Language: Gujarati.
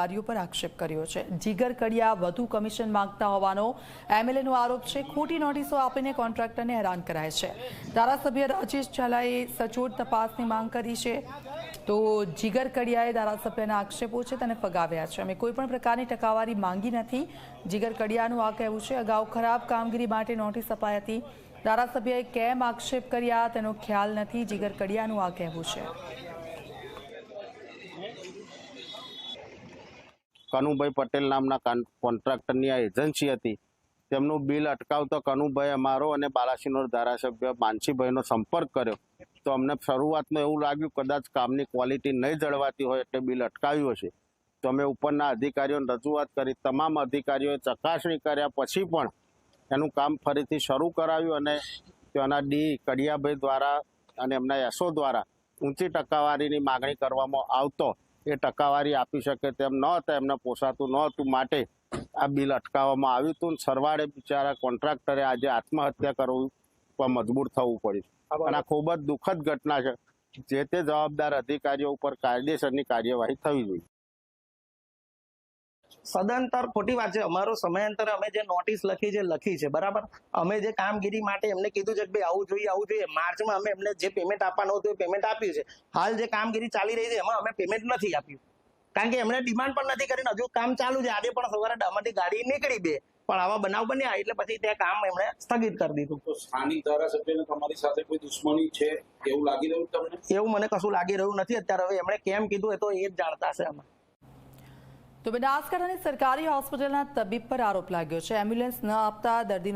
કાર્યો પર આક્ષેપ કર્યો છે. જીગર કડિયા વધુ કમિશન માંગતા હોવાનો એમએલએનો આરોપ છે. ખોટી નોટિસો આપીને કોન્ટ્રાક્ટરને હેરાન કરાય છે. ધારાસભ્ય રાજેશ ઝાલાએ સચોટ તપાસની માંગ કરી છે. તો જીગર કડિયાએ ધારાસભ્યના આક્ષેપો છે તેને ફગાવ્યા છે. અમે કોઈ પણ પ્રકારની ટકાવારી માંગી નથી. જીગર કડિયાનું આ કહેવું છે. અગાઉ ખરાબ કામગીરી માટે નોટિસ અપાઈ હતી. ધારાસભ્યએ કેમ આક્ષેપ કર્યા તેનો ખ્યાલ નથી. જીગર કડિયાનું આ કહેવું છે. કનુભાઈ પટેલ નામના કોન્ટ્રાક્ટરની આ એજન્સી હતી. તેમનું બિલ અટકાવતો કનુભાઈ અમારો અને બાલાસિનોર ધારાસભ્ય માનસીભાઈનો સંપર્ક કર્યો. તો અમને શરૂઆતમાં એવું લાગ્યું કદાચ કામની ક્વોલિટી નહીં જળવાતી હોય એટલે બિલ અટકાવ્યું હશે. તો અમે ઉપરના અધિકારીઓને રજૂઆત કરી, તમામ અધિકારીઓએ ચકાસણી કર્યા પછી પણ એનું કામ ફરીથી શરૂ કરાવ્યું અને ત્યાંના ડી કડિયાભાઈ દ્વારા અને એમના એસો દ્વારા ઊંચી ટકાવારીની માગણી કરવામાં આવતો એ ટકાવારી આપી શકે તેમ ન હતા એમને પોસાતું ન હતું માટે આ બિલ અટકાવવામાં આવ્યું હતું સરવાળે બિચારા કોન્ટ્રાક્ટરે આજે આત્મહત્યા કરવું મજબૂર થવું પડ્યું. અને આ ખૂબ જ દુઃખદ ઘટના છે. જે તે જવાબદાર અધિકારીઓ ઉપર કાયદેસરની કાર્યવાહી થવી જોઈએ. સદંતર ખોટી વાત છે. અમારો સમયાંતરે અમે જે નોટિસ લખી છે લખી છે. બરાબર? અમે જે કામગીરી માટે એમને કીધું છે કે ભાઈ આવું જોઈએ આવું જોઈએ. માર્ચમાં અમે એમને જે પેમેન્ટ આપવાનું હતું એ પેમેન્ટ આપ્યું છે. હાલ જે કામગીરી ચાલી રહી છે એમાં અમે પેમેન્ટ નથી આપ્યું. કારણ કે એમણે ડિમાન્ડ પણ નથી કરીને હજુ કામ ચાલુ છે. આજે પણ સવારે અમારી ગાડી નીકળી બે. પણ આવા બનાવ બન્યા એટલે પછી ત્યાં કામ એમણે સ્થગિત કરી દીધું. તો સ્થાનિક ધારાસભ્યને તમારી સાથે કોઈ દુશ્મની છે એવું લાગી રહ્યું તમને? એવું મને કશું લાગી રહ્યું નથી. અત્યારે હવે એમણે કેમ કીધું એ તો એ જ જાણતા છે અમે તો બનાસકાંઠાની સરકારી હોસ્પિટલના તબીબ પર આરોપ લાગ્યો છે. એમ્બ્યુલન્સ ન આપતા દર્દીનું